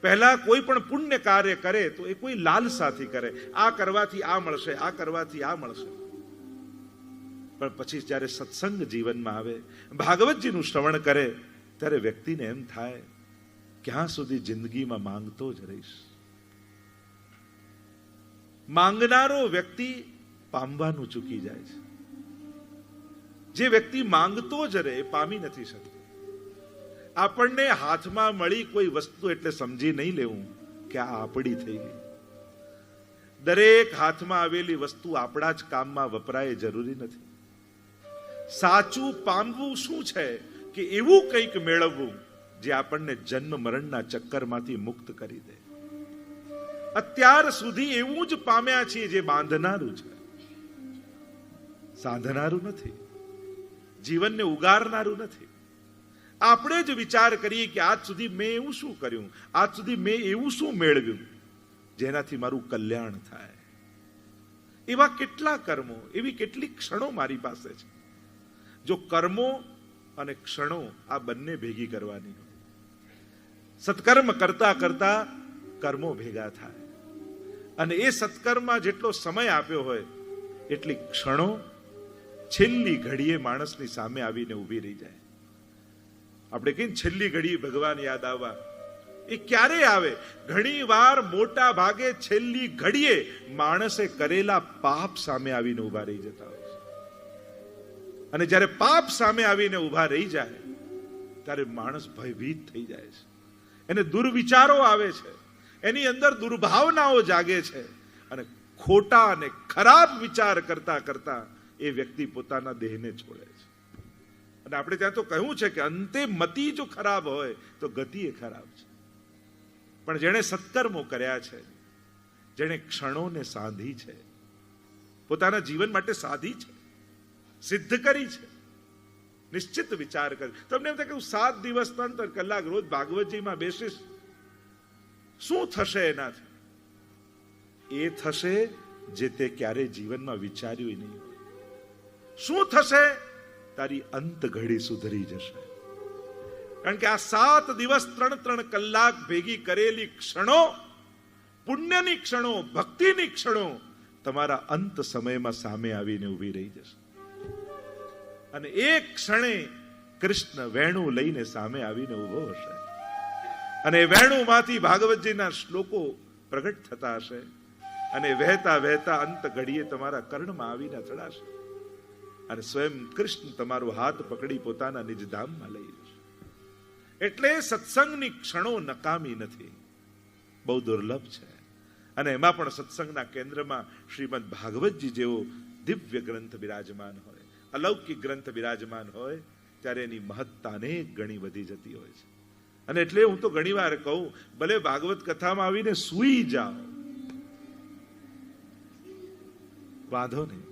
પહેલા કોઈ પણ પુણ્ય કાર્ય કરે તો એ કોઈ લાલસાથી કરે. આ કરવાથી આ મળશે, આ કરવાથી આ મળશે. પણ પછી જ્યારે સત્સંગ જીવનમાં આવે, ભાગવતજીનું શ્રવણ કરે, ત્યારે વ્યક્તિને એમ થાય, ક્યાં સુધી જિંદગીમાં માંગતો જ રહીશ? માંગનારો વ્યક્તિ પામવાનું ચૂકી જાય છે. જે વ્યક્તિ માંગતો જ રહે પામી નથી શકતો. આપણને હાથમાં મળી કોઈ વસ્તુ એટલે સમજી નહીં લેવું કે આ આપણી થઈ ગઈ. દરેક હાથમાં આવેલી વસ્તુ આપણા જ કામમાં વપરાય જરૂરી નથી. સાચું પામવું શું છે કે એવું કંઈક મેળવવું જે આપણને જન્મ મરણના ચક્કરમાંથી મુક્ત કરી દે. અત્યાર સુધી એવું જ પામ્યા છીએ જે બાંધનારું છે. સાધનારું નથી. જીવનને ઉગારનારું નથી. આપણે જ વિચાર કરીએ કે આજ સુધી મેં એવું શું કર્યું? આજ સુધી મેં એવું શું મેળવ્યું? જેનાથી મારું કલ્યાણ થાય. એવા કેટલા કર્મો, એવી કેટલી ક્ષણો મારી પાસે છે. જો કર્મો અને ક્ષણો આ બંને ભેગી કરવાની સત્કર્મ કરતા કરતા કર્મો ભેગા થાય. અને એ સત્કર્મમાં જેટલો સમય આપ્યો હોય, એટલી ક્ષણો છેલ્લી ઘડીએ માણસની સામે આવીને ઊભી રહી જાય. આપણે કહીએ છેલ્લી ઘડી ભગવાન યાદ આવવા. એ ક્યારે આવે? ઘણી વાર મોટા ભાગે છેલ્લી ઘડીએ માણસે કરેલા પાપ સામે આવીને ઊભા રહી જતા હોય અને જ્યારે પાપ સામે આવીને ઊભા રહી જાય, ત્યારે માણસ ભયભીત થઈ જાય છે. એને દુર્વિચારો આવે છે. એની અંદર દુર્ભાવનાઓ જાગે છે. અને ખોટા અને ખરાબ વિચાર કરતા કરતા એ વ્યક્તિ પોતાના દેહને છોડે છે. અને આપણે ત્યાં તો કહ્યું છે કે અંતે મતિ જો ખરાબ હોય, તો ગતિ એ ખરાબ છે. પણ જેણે સત્કર્મો કર્યા છે, જેણે ક્ષણોને સાધી છે, પોતાના જીવન માટે સાધી છે, સિદ્ધ કરી છે, નિશ્ચિત વિચાર કરી. તમને એમ થાય કે હું સાત દિવસ અંતર કલાક રોજ ભાગવતજીમાં બેસીશ. શું થશે એનાથી? એ થશે જે તે ક્યારે જીવનમાં વિચાર્યું નહીં શું થશે? તારી અંત ઘડી સુધરી જશે. કારણ કે આ સાત દિવસ ત્રણ ત્રણ કલાક ભેગી કરેલી ક્ષણો, પુણ્યની ક્ષણો, ભક્તિની ક્ષણો તમારા અંત સમયમાં સામે આવીને ઊભી રહી જશે. અને એક ક્ષણે કૃષ્ણ વેણુ લઈને સામે આવીને ઊભો હશે. અને વેણુમાંથી ભાગવતજીના શ્લોકો પ્રગટ થતા હશે. અને વહેતા વહેતા અંત ઘડીએ તમારા કર્ણમાં આવીને ચડાશે અને સ્વયં કૃષ્ણ તમારો હાથ પકડી પોતાના નિજધામમાં લઈ જશે. એટલે સત્સંગની ક્ષણો નકામી નથી. બહુ દુર્લભ છે. અને એમાં પણ સત્સંગના કેન્દ્રમાં શ્રીમદ ભાગવતજી જેવો દિવ્ય ગ્રંથ બિરાજમાન હોય, અલૌકિક ગ્રંથ બિરાજમાન હોય, ત્યારે એની મહત્તા અનેક ગણી વધી જતી હોય છે. અને એટલે હું તો ઘણી વાર કહું, ભલે ભાગવત કથામાં આવીને સૂઈ જાઓ, વાંધો નહીં.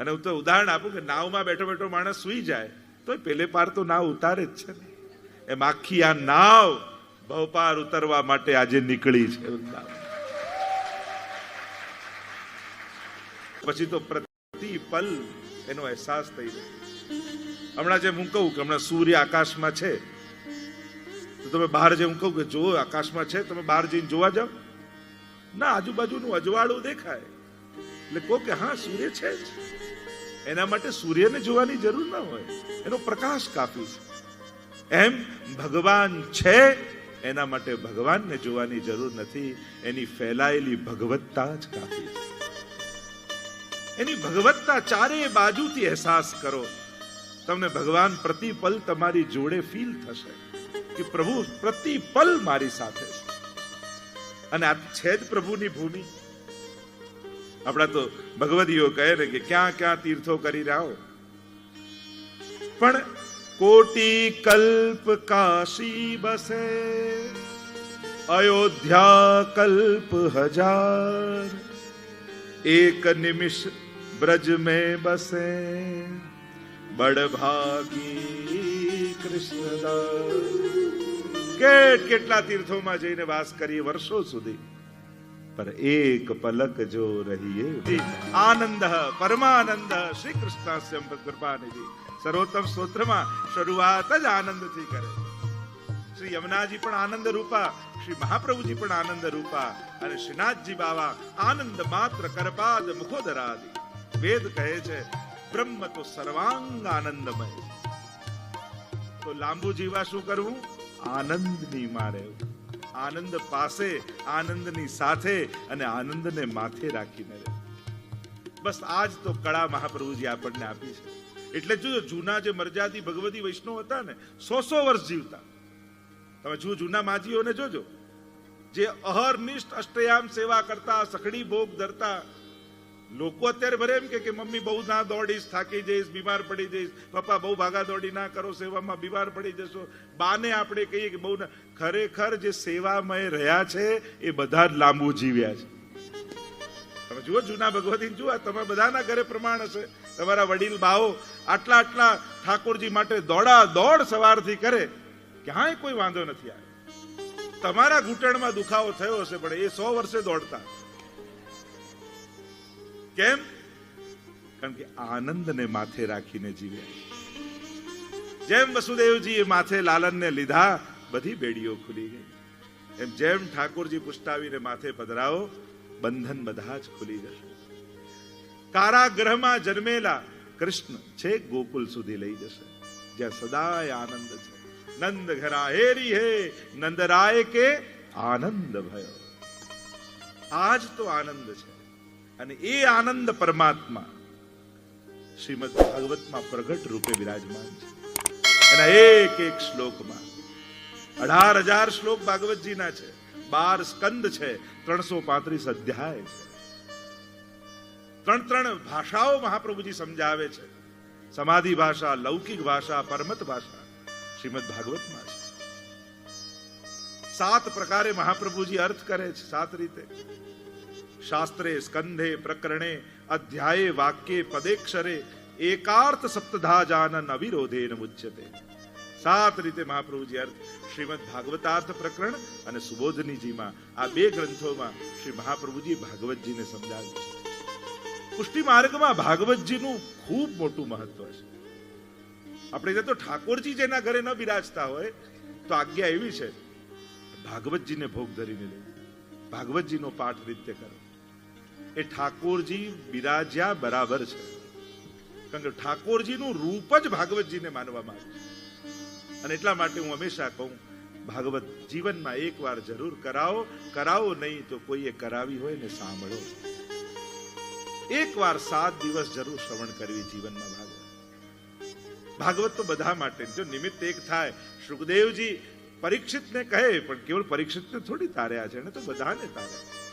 અને હું તો ઉદાહરણ આપું કે નાવમાં બેઠો બેઠો માણસ સૂઈ જાય તો પેલે પાર તો નાવ ઉતારે જ છે એમ આખી આ નાવ ભવપાર ઉતરવા માટે આજે નીકળી છે. પછી તો પ્રતિ પલ એનો અહેસાસ થઈ જાય હમણાં જેમ હું કહું કે હમણાં સૂર્ય આકાશમાં છે, તો તમે બહાર જે હું કહું કે જો આકાશમાં છે, તમે બહાર જઈને જોવા જાઓ. ના, આજુબાજુનું અજવાળું દેખાય. એટલે કહો કે હા, સૂર્ય છે જ. એના માટે સૂર્યને જોવાની જરૂર ના હોય. એનો પ્રકાશ કાફી છે. એમ ભગવાન છે, એના માટે ભગવાનને જોવાની જરૂર નથી. એની ફેલાયેલી ભગવત્તા જ કાફી છે. એની ભગવત્તા ચારે બાજુથી અહેસાસ કરો. તમને ભગવાન પ્રતિપલ તમારી જોડે ફીલ થશે કે પ્રભુ પ્રતિપલ મારી સાથે છે. અને આ છે જ પ્રભુની ભૂમિ. આપણા તો ભગવદીઓ કહે ને કે ક્યાં ક્યાં તીર્થો કરી રહ્યા પણ કોટી કલ્પ કાશી બસે, અયોધ્યા કલ્પ હજાર, એક નિમિષ બ્રજ में બસે. બડભાગી કૃષ્ણ કેટ કેટલા તીર્થોમાં જઈને વાસ કરીએ વર્ષો સુધી. પર એક પલક જો રહીએ આનંદ પરમાનંદ શ્રી કૃષ્ણ કૃપાનિધિ સર્વોત્તમ સ્તોત્રમાં શરૂઆત જ આનંદથી કરે શ્રી યમુનાજી પણ આનંદ રૂપા શ્રી મહાપ્રભુજી પણ આનંદ રૂપા અને શ્રીનાથજી બાવા આનંદ માત્ર કરપાદ મુખોદરાદી વેદ કહે છે બ્રહ્મ તો સર્વાંગ આનંદમય. તો લાંબુ જીવા શું કરવું આનંદની મારે આનંદ પાસે, આનંદની સાથે અને આનંદને માથે રાખીને રહે. બસ આજ તો કળા મહાપ્રભુજી આપણને આપી છે. એટલે જો જૂના જે મરજાદી ભગવતી વૈષ્ણવ હતા ને સો સો વર્ષ જીવતા. તમે જો જૂના માજીઓને જોજો. જે અહર્નિષ્ઠ અષ્ટયામ સેવા કરતા, સખડી ભોગ ધરતા લોકો અત્યારે ભરે એમ કે મમ્મી બહુ ના દોડીશ, થાકી જઈશ, બીમાર પડી જઈશ, પપ્પા બહુ ભાગા દોડી ના કરો, સેવામાં બીમાર પડી જશો. બાને આપણે કહીએ કે બહુ ના, ખરેખર જે સેવામય રહ્યા છે એ બધા જ લાંબુ જીવ્યા છે. તમે જુઓ જૂના ભગવતી જુઓ તમે બધાના ઘરે પ્રમાણ હશે. તમારા વડીલ બાઓ આટલા આટલા ઠાકોરજી માટે દોડા દોડ સવારથી કરે, ક્યાંય કોઈ વાંધો નથી આવ્યો તમારા ઘૂંટણમાં દુખાવો થયો હશે, પણ એ સો વર્ષે દોડતા. કેમ? કારણ કે આનંદને માથે રાખીને જીવ્યા જેમ વસુદેવજીએ માથે લાલનને લીધા, બધી બેડીઓ ખુલી ગઈ. એમ જેમ ઠાકોરજી પુષ્ટાવીને માથે પધરાવો, બંધન બધા જ ખુલી જશે. કારાગ્રહમાં જન્મેલા કૃષ્ણ છે ગોકુલ સુધી લઈ જશે. જ્યાં સદાય આનંદ છે. નંદ ઘરા હેરી હે, નંદરાય કે આનંદ ભયો. આજ તો આનંદ છે. અને એ આનંદ પરમાત્મા શ્રીમદ ભાગવતમાં પ્રગટ રૂપે બિરાજમાન છે. એના એક એક શ્લોકમાં અઢાર હજાર શ્લોક ભાગવતજીના છે, બાર સ્કંદ છે, ત્રણસો પાંત્રીસ અધ્યાય છે. ત્રણ ત્રણ ભાષાઓ મહાપ્રભુજી સમજાવે છે. સમાધિ ભાષા, લૌકિક ભાષા, પરમત ભાષા શ્રીમદ ભાગવતમાં છે. સાત પ્રકારે મહાપ્રભુજી અર્થ કરે છે, સાત રીતે. શાસ્ત્રે સ્કંધે પ્રકરણે અધ્યાયે વાક્યે પદેક્ષરે એકાર્થ સપ્તધા જાનન અવિરોધે મુચ્યતે સાત રીતે મહાપ્રભુજી અર્થ શ્રીમદ ભાગવતાર્થ પ્રકરણ અને સુબોધનીજીમાં આ બે ગ્રંથોમાં શ્રી મહાપ્રભુજી ભાગવતજીને સમજાવ્યું છે. પુષ્ટિ માર્ગમાં ભાગવતજીનું ખૂબ મોટું મહત્વ છે. આપણે ત્યાં તો ઠાકોરજી જેના ઘરે ન બિરાજતા હોય, તો આજ્ઞા એવી છે, ભાગવતજીને ભોગ ધરીને લેવું ભાગવતજીનો પાઠ નિત્ય કરો. એ ઠાકોરજી બિરાજ્યા બરાબર છે. કારણ કે ઠાકોરજીનું રૂપ જ ભાગવતજીને માનવામાં આવે અને એટલા માટે હું હંમેશા કહું, ભાગવત જીવનમાં એકવાર જરૂર કરાવો કરાવો નહીં તો કોઈએ કરાવી હોય ને સાંભળો. એકવાર સાત દિવસ જરૂર શ્રવણ કરવી જીવનમાં ભાગવત. ભાગવત તો બધા માટે જો. નિમિત્ત એક થાય સુખદેવજી પરીક્ષિતને કહે, પણ કેવળ પરીક્ષિતને થોડી તાર્યા છે, એને તો બધાને તાર્યા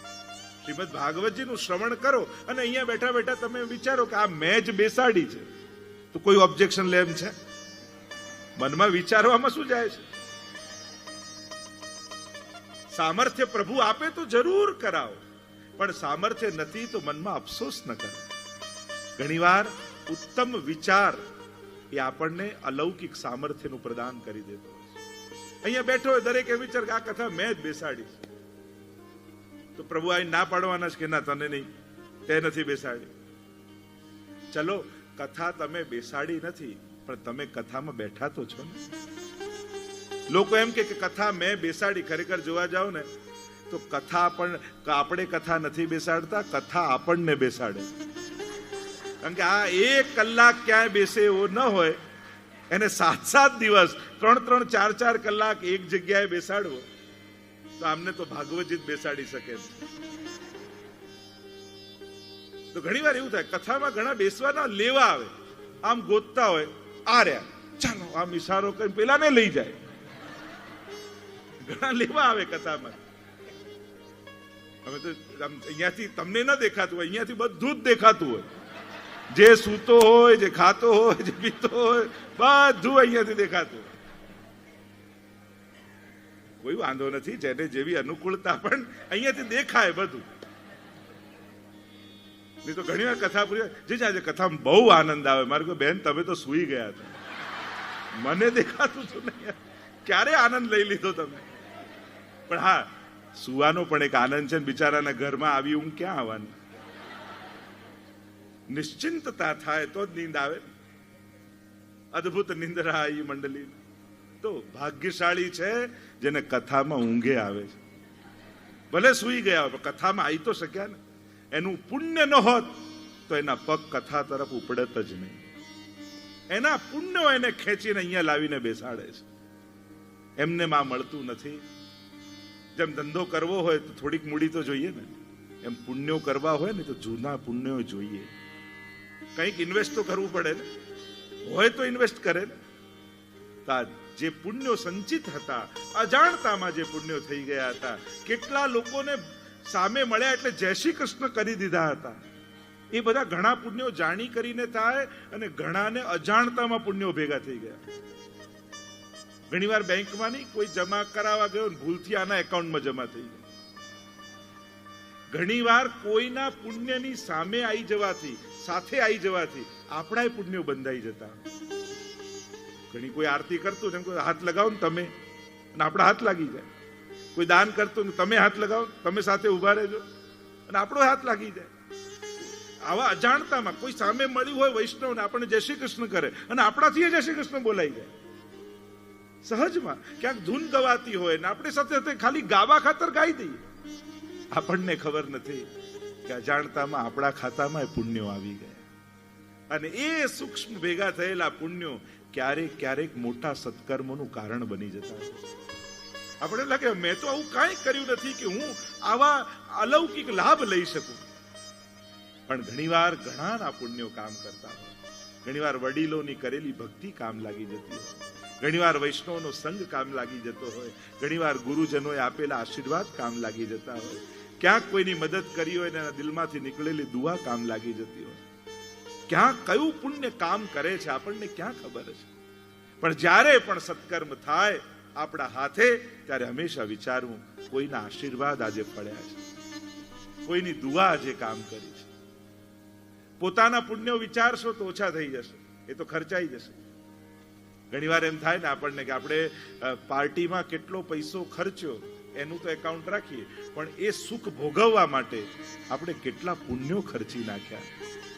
શ્રીમદ ભાગવતજીનું શ્રવણ કરો અને અહીંયા બેઠા બેઠા તમે વિચારો કે આ મેં બેસાડી છે તો કોઈ ઓબ્જેક્શન લે છે મનમાં વિચારવામાં શું જાય છે સામર્થ્ય પ્રભુ આપે તો જરૂર કરાવો, પણ સામર્થ્ય નથી તો મનમાં અફસોસ ન કરો ઘણીવાર ઉત્તમ વિચાર એ આપણને અલૌકિક સામર્થ્યનું પ્રદાન કરી દેતો. અહીંયા બેઠો દરેક એ વિચાર કે આ કથા મેં જ બેસાડી છે. તો પ્રભુ આ ના પાડવાના છે કે ના, તને નહીં? તે નથી બેસાડી. ચલો, કથા તમે બેસાડી નથી, પણ તમે કથામાં બેઠા તો છો ને. લોકો એમ કે કથા મેં બેસાડી, ખરેખર જોવા જાઓ ને, તો કથા પણ આપણે કથા નથી બેસાડતા, કથા આપણને બેસાડે. કારણ કે આ એક કલાક ક્યાંય બેસે એવો ન હોય, એને સાત સાત દિવસ ત્રણ ત્રણ ચાર ચાર કલાક એક જગ્યાએ બેસાડવો. તો આમને તો ભાગવતજી બેસાડી શકે તો ઘણી વાર એવું થાય, કથામાં ઘણા બેસવાના લેવા આવે, આમ ગોતતા હોય, આ રહ્યા. ચાલો, આમ ઇશારો કરી પેલાને લઈ જાય. ઘણા લેવા આવે કથામાં. હવે તો અહીંયાથી તમને ન દેખાતું હોય, અહીંયાથી બધું જ દેખાતું હોય. જે સૂતો હોય, જે ખાતો હોય, જે પીતો હોય, બધું અહીંયાથી દેખાતું કોઈ વાંધો નથી, જેને જેવી અનુકૂળતા પણ અહીંયાથી દેખાય બધું. નહીં તો ઘણી વાર કથા પૂરી જે આજે કથામાં બહુ આનંદ આવે. મારે કોઈ બેન, તમે તો સૂઈ ગયા હતા મને દેખાતું હતું નહીં ક્યારે આનંદ લઈ લીધો તમે? પણ હા, સુવાનો પણ એક આનંદ છે બિચારાના ઘરમાં આવી ઊંઘ ક્યાં આવવાની? નિશ્ચિંતતા થાય તો જ નીંદ આવે અદ્ભુત નિંદ્રા એ મંડળી ભક્તો ભાગ્યશાળી છે જેને કથામાં ઊંઘે આવે છે. ભલે સૂઈ ગયા હોય, કથામાં આવી તો શક્યા ને. એનું પુણ્ય ન હોત તો એના પગ કથા તરફ ઉપડત જ નહીં. એના પુણ્યો એને ખેંચીને અહીંયા લાવીને બેસાડે છે. એમને માં મળતું નથી. જેમ ધંધો કરવો હોય તો થોડીક મૂડી તો જોઈએ ને. એમ પુણ્યો કરવા હોય ને તો જૂના પુણ્યો જોઈએ. કંઈક ઇન્વેસ્ટ તો કરવું પડે ને. હોય તો ઇન્વેસ્ટ કરે ને. તો જે પુણ્યો સંચિત હતા, અજાણતામાં જે પુણ્યો થઈ ગયા હતા, કેટલા લોકોને સામે મળ્યા એટલે જય શ્રી કૃષ્ણ કરી દીધા હતા. એ બધા ઘણા પુણ્યો જાણી કરીને થાય અને ઘણાને અજાણતામાં પુણ્યો ભેગા થઈ ગયા. ઘણીવાર બેંકમાં નહીં, કોઈ જમા કરાવવા ગયો ભૂલથી આના એકાઉન્ટમાં જમા થઈ ગયો. ઘણીવાર કોઈના પુણ્યની સામે આવી જવાથી, સાથે આવી જવાથી આપણા પુણ્યો બંધાઈ જતા. ઘણી કોઈ આરતી કરતું છે કોઈ હાથ લગાવો ને તમે. અને આપણા હાથ લાગી જાય. કોઈ દાન કરતું ને તમે હાથ લગાવો તમે સાથે ઊભા રહેજો. અને આપણો હાથ લાગી જાય. આવા અજાણતામાં કોઈ સામે મળ્યું હોય વૈષ્ણવ ને આપણને જય શ્રી કૃષ્ણ કરે અને આપણાથી જય શ્રી કૃષ્ણ બોલાઈ જાય. સહજમાં ક્યાંક ધૂન ગવાતી હોય ને આપણે સાથે સાથે ખાલી ગાવા ખાતર ગાઈ દઈએ. આપણને ખબર નથી કે અજાણતામાં આપણા ખાતામાં પુણ્યો આવી ગયા. અને એ સૂક્ષ્મ ભેગા થયેલા પુણ્યો ક્યારેક ક્યારેક મોટા સત્કર્મોનું કારણ બની જતા હોય. આપણે લાગે, મેં તો આવું કાંઈ કર્યું નથી કે હું આવા અલૌકિક લાભ લઈ શકું. પણ ઘણીવાર ઘણાના પુણ્યો કામ કરતા હોય. ઘણીવાર વડીલોની કરેલી ભક્તિ કામ લાગી જતી હોય. ઘણીવાર વૈષ્ણવનો સંગ કામ લાગી જતો હોય. ઘણીવાર ગુરુજનોએ આપેલા આશીર્વાદ કામ લાગી જતા હોય. ક્યાંક કોઈની મદદ કરી હોય ને એના દિલમાંથી નીકળેલી દુઆ કામ લાગી જતી હોય. ક્યાં કયું પુણ્ય કામ કરે છે આપણને ક્યાં ખબર છે? પણ જ્યારે પણ સત્કર્મ થાય આપણા હાથે, ત્યારે હંમેશા વિચારવું, કોઈના આશીર્વાદ આજે પડ્યા છે. કોઈની દુઆ આજે કામ કરી છે. પોતાના પુણ્યો વિચારશો તો ઓછા થઈ જશે. એ તો ખર્ચાઈ જશે. ઘણીવાર એમ થાય ને આપણને કે આપણે પાર્ટીમાં કેટલો પૈસો ખર્ચ્યો, એનું તો એકાઉન્ટ રાખીએ. પણ એ સુખ ભોગવવા માટે આપણે કેટલા પુણ્યો ખર્ચી નાખ્યા.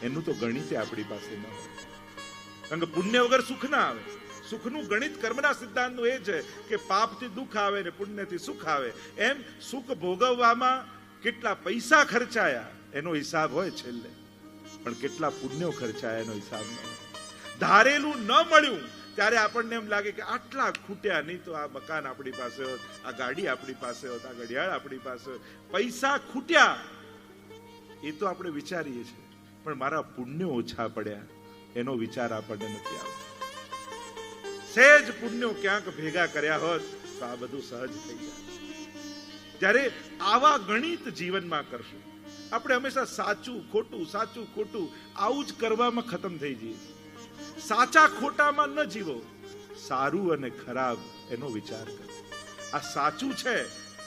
એનું તો ગણિત આપણી પાસે ન કારણ કે પુણ્ય વગર સુખ ના આવે. સુખનું ગણિત કર્મના સિદ્ધાંતનું એ છે કે પાપથી દુઃખ આવે ને પુણ્યથી સુખ આવે. એમ સુખ ભોગવવામાં કેટલા પૈસા ખર્ચાયા એનો હિસાબ હોય છેલ્લે. પણ કેટલા પુણ્યો ખર્ચાયા એનો હિસાબ ન ધારેલું ન મળ્યું ત્યારે આપણને એમ લાગે કે આટલા ખૂટ્યા નહીં તો આ મકાન આપણી પાસે હોત, આ ગાડી આપણી પાસે હોત, આ ઘડિયાળ આપણી પાસે હોત. પૈસા ખૂટ્યા. એ તો આપણે વિચારીએ છીએ. પણ મારા પુણ્યો ઓછા પડ્યા. એનો વિચાર આપણને નથી આવતો. સહેજ પુણ્યો ક્યાંક ભેગા કર્યા હોત તો આ બધું સહજ થઈ જાય. જ્યારે આવા ગણિત જીવનમાં કરશું. આપણે હંમેશા સાચું, ખોટું સાચું, ખોટું આવું જ કરવામાં ખતમ થઈ જઈએ સાચા ખોટામાં ન જીવો. સારું અને ખરાબ એનો વિચાર કરો. આ સાચું છે,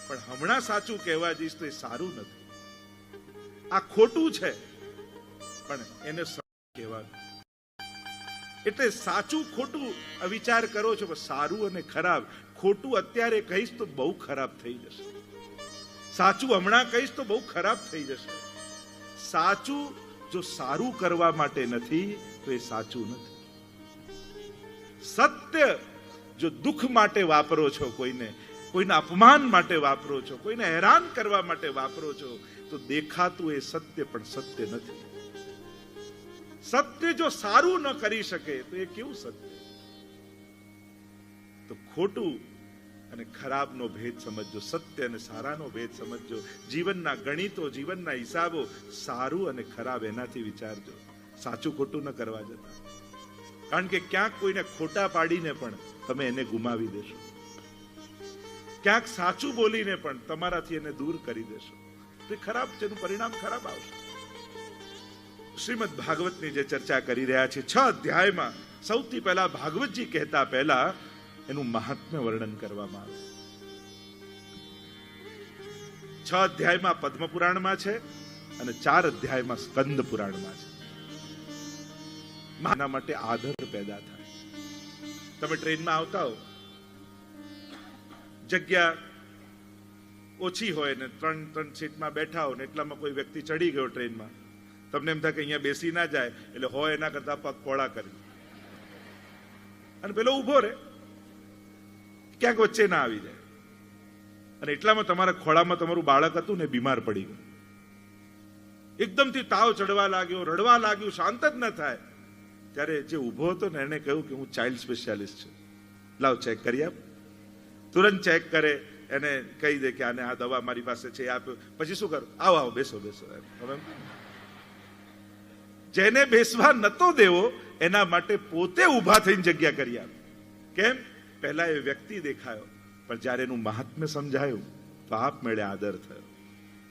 પણ હમણાં સાચું કહેવા જઈશ તો એ સારું નથી. આ ખોટું છે પણ એને સાચું એટલે સાચું ખોટું વિચાર કરો છો સારું અને ખરાબ. ખોટું અત્યારે કહીશ તો બહુ ખરાબ થઈ જશે. સાચું હમણાં કહીશ તો બહુ ખરાબ થઈ જશે. સાચું જો સારું કરવા માટે નથી, તો એ સાચું નથી. સત્ય જો દુઃખ માટે વાપરો છો કોઈને કોઈને અપમાન માટે વાપરો છો, કોઈને હેરાન કરવા માટે વાપરો છો, તો દેખાતું એ સત્ય પણ સત્ય નથી. સત્ય જો સારું ન કરી શકે, તો એ કેવું સત્ય? તો ખોટું અને ખરાબનો ભેદ સમજજો, સત્ય અને સારાનો ભેદ સમજજો. જીવનના ગણિતો, જીવનના હિસાબો સારું અને ખરાબ એનાથી વિચારજો. સાચું ખોટું ન કરવા જતા. કારણ કે ક્યાંક કોઈને ખોટા પાડીને પણ તમે એને ગુમાવી દેશો. ક્યાંક સાચું બોલીને પણ તમારાથી એને દૂર કરી દેશો. તો ખરાબ છે પરિણામ ખરાબ આવશે. શ્રીમદ ભાગવતની જે ચર્ચા કરી રહ્યા છે, છ અધ્યાયમાં સૌથી પહેલા ભાગવતજી કહેતા પહેલા એનું મહાત્મ્ય વર્ણન કરવામાં આવે. છ અધ્યાયમાં પદ્મ પુરાણમાં છે અને ચાર અધ્યાયમાં સ્કંદ પુરાણમાં છે. માના માટે આદર પેદા થાય. તમે ટ્રેનમાં આવતા હો. જગ્યા ઓછી હોય ને ત્રણ ત્રણ સીટમાં બેઠા હો ને એટલામાં કોઈ વ્યક્તિ ચડી ગયો ટ્રેનમાં. તમને એમ થાય કે અહીંયા બેસી ના જાય, એટલે હોય એના કરતા પગ પોળા કરી. અને પેલો ઊભો રહે ક્યાંક વચ્ચે ના આવી જાય. અને એટલામાં તમારા ખોળામાં તમારું બાળક હતું ને બીમાર પડી ગયું. એકદમથી તાવ ચડવા લાગ્યો, રડવા લાગ્યું, શાંત જ ન થાય. ત્યારે જે ઊભો હતો ને એને કહ્યું કે હું ચાઇલ્ડ સ્પેશિયાલિસ્ટ છું. લાવ ચેક કરી આપ. તુરંત ચેક કરે, એને કહી દે કે આને આ દવા મારી પાસે છે આપ્યો. પછી શું કરો? આવો આવો, બેસો બેસો. એમ. જેને બેસવા નતો દેવો, એના માટે પોતે ઊભા થઈને જગ્યા કરી આપી. કેમ? પહેલા એ વ્યક્તિ દેખાયો, પણ જ્યારે એનું મહાત્મ્ય સમજાયું તો આપમેળે આદર થયો.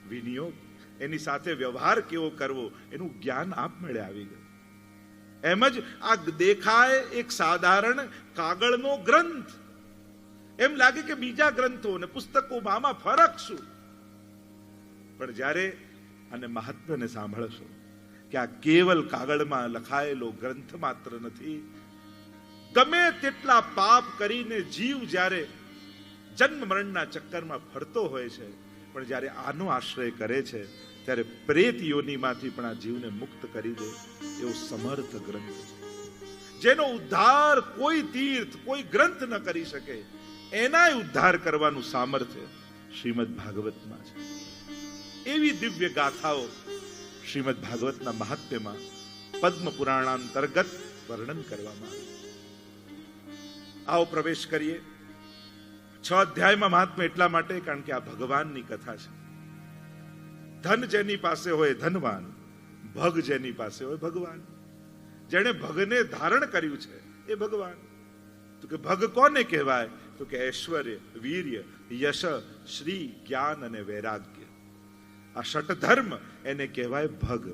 વિનિયોગ, એની સાથે વ્યવહાર કેવો કરવો, એનું જ્ઞાન આપમેળે આવી ગયું. એમ જ આ દેખાય એક સાધારણ કાગળનો ગ્રંથ. એમ લાગે કે બીજા ગ્રંથો અને પુસ્તકોમાં આમાં ફરક શું? પણ જ્યારે અને મહાત્મ્યને સાંભળશો કે આ કેવલ કાગળમાં લખાયેલો ગ્રંથ માત્ર નથી. ગમે તેટલા પાપ કરીને જીવ જ્યારે જન્મ મરણના ચક્કરમાં ફરતો હોય છે, પણ જ્યારે આનો આશ્રય કરે છે, ત્યારે પ્રેત યોનિમાંથી પણ આ જીવને મુક્ત કરી દે એવો સમર્થ ગ્રંથ છે. જેનો ઉદ્ધાર કોઈ તીર્થ, કોઈ ગ્રંથ ન કરી શકે, એનાય ઉદ્ધાર કરવાનું સામર્થ્ય શ્રીમદ ભાગવતમાં છે. એવી દિવ્ય ગાથાઓ શ્રીમદ ભાગવતના મહાત્મ્યમાં પદ્મ પુરાણાંતર્ગત વર્ણન કરવામાં આવો પ્રવેશ કરીએ. છ અધ્યાયમાં મહાત્મ્ય એટલા માટે, કારણ કે આ ભગવાનની કથા છે. ધન જેની પાસે હોય ધનવાન, ભગ જેની પાસે હોય ભગવાન. જેણે ભગને ધારણ કર્યું છે, એ ભગવાન. તો કે ભગ કોને કહેવાય? તો કે ઐશ્વર્ય, વીર્ય, યશ, શ્રી, જ્ઞાન અને વૈરાગ્ય. આ ષટધર્મ એને કહેવાય ભગ.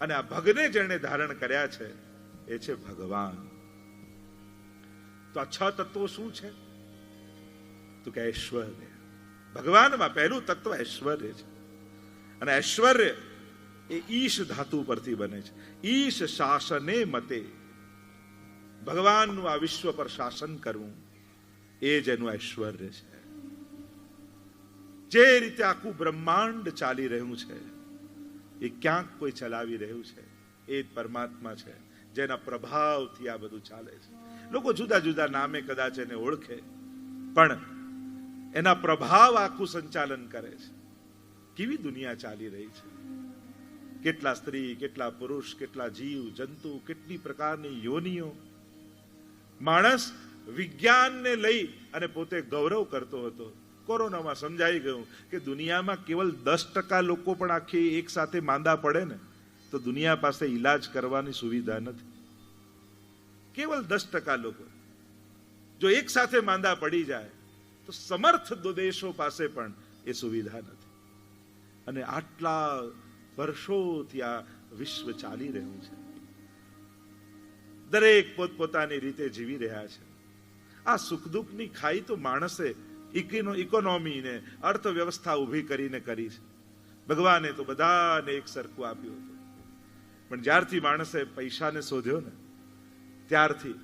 અને આ ભગને જેણે ધારણ કર્યા છે, એ છે ભગવાન. તો આ છ તત્વો શું છે? તો કે ઐશ્વર્ય. ભગવાનમાં પહેલું તત્વ ઐશ્વર્ય છે. અને ઐશ્વર્ય એ ઈશ ધાતુ પરથી બને છે. ઈશ શાસને મતે. ભગવાનનું આ વિશ્વ પર શાસન કરવું, એ જ એનું ઐશ્વર્ય છે. જે રીતે આખું બ્રહ્માંડ ચાલી રહ્યું છે, એ ક્યાંક કોઈ ચલાવી રહ્યું છે, એ પરમાત્મા છે, જેના પ્રભાવથી આ બધું ચાલે છે. લોકો જુદા જુદા નામે કદાચ એને ઓળખે, પણ એના પ્રભાવ આખું સંચાલન કરે છે. કેવી દુનિયા ચાલી રહી છે? કેટલા સ્ત્રી, કેટલા પુરુષ, કેટલા જીવ, જંતુ, કેટલી પ્રકારની યોનિઓ. માણસ વિજ્ઞાનને લઈ અને પોતે ગૌરવ કરતો હતો. કોરોનામાં સમજાઈ ગયું કે દુનિયામાં કેવલ દસ ટકા લોકો પણ આખી એક સાથે માંદા પડે ને, તો દુનિયા પાસે ઈલાજ કરવાની સુવિધા નથી. કેવલ દસ ટકા લોકો. જો એક સાથે માંદા પડી જાય, તો સમર્થ દેશો પાસે પણ એ સુવિધા નથી. અને આટલા વર્ષોથી આ વિશ્વ ચાલી રહ્યું છે. દરેક પોતપોતાની રીતે જીવી રહ્યા છે. આ સુખ દુઃખની ખાઈ તો માણસે ઇકોનો ઇકોનોમી ને અર્થવ્યવસ્થા ઊભી કરીને કરી છે. ભગવાને તો બધાને એક સરખું આપ્યું હતું. પણ જ્યારથી માણસે પૈસાને શોધ્યો ને, ત્યારથી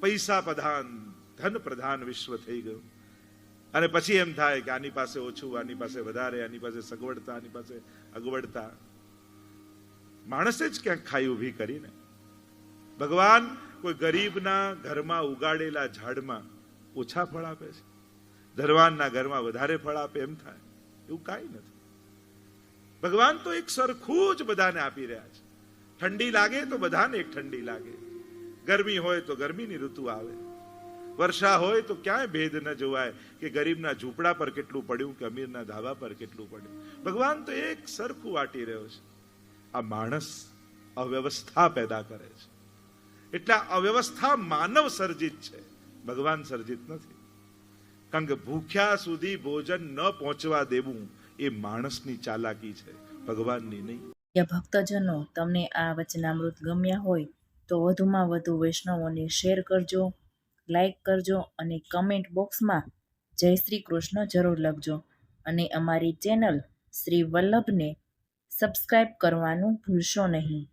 પૈસા પ્રધાન, ધન પ્રધાન વિશ્વ થઈ ગયું. અને પછી એમ થાય કે આની પાસે ઓછું, આની પાસે વધારે, આની પાસે સગવડતા, આની પાસે અગવડતા. માણસે જ ક્યાંક ખાઈ ઊભી કરીને. ભગવાન કોઈ ગરીબના ઘરમાં ઉગાડેલા ઝાડમાં ઓછા ફળ આપે છે. ધરવાનના ઘરમાં વધારે ફળ આપે એમ થાય. એવું કાંઈ નથી. ભગવાન તો એક સરખું જ બધાને આપી રહ્યા છે. ઠંડી લાગે તો બધાને એક ઠંડી લાગે. ગરમી હોય તો ગરમીની ઋતુ આવે. વર્ષા હોય તો ક્યાંય ભેદ ન જોવાય કે ગરીબના ઝૂંપડા પર કેટલું પડ્યું કે અમીરના ધાબા પર કેટલું પડ્યું. ભગવાન તો એક સરખું વાટી રહ્યો છે. આ માણસ અવ્યવસ્થા પેદા કરે છે. એટલે અવ્યવસ્થા માનવ સર્જિત છે. ભગવાન સર્જિત નથી. કારણ કે ભૂખ્યા સુધી ભોજન ન પહોંચવા દેવું એ માણસની ચાલાકી છે, ભગવાનની નહીં. ભક્તજનો તમને આ વચનામૃત ગમ્યા હોય તો વધુમાં વધુ વૈષ્ણવોને શેર કરજો, લાઈક કરજો અને કમેન્ટ બોક્સમાં જય શ્રી કૃષ્ણ જરૂર લખજો. અને અમારી ચેનલ શ્રી વલ્લભને સબસ્ક્રાઈબ કરવાનું ભૂલશો નહીં.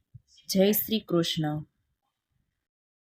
જય શ્રી કૃષ્ણ.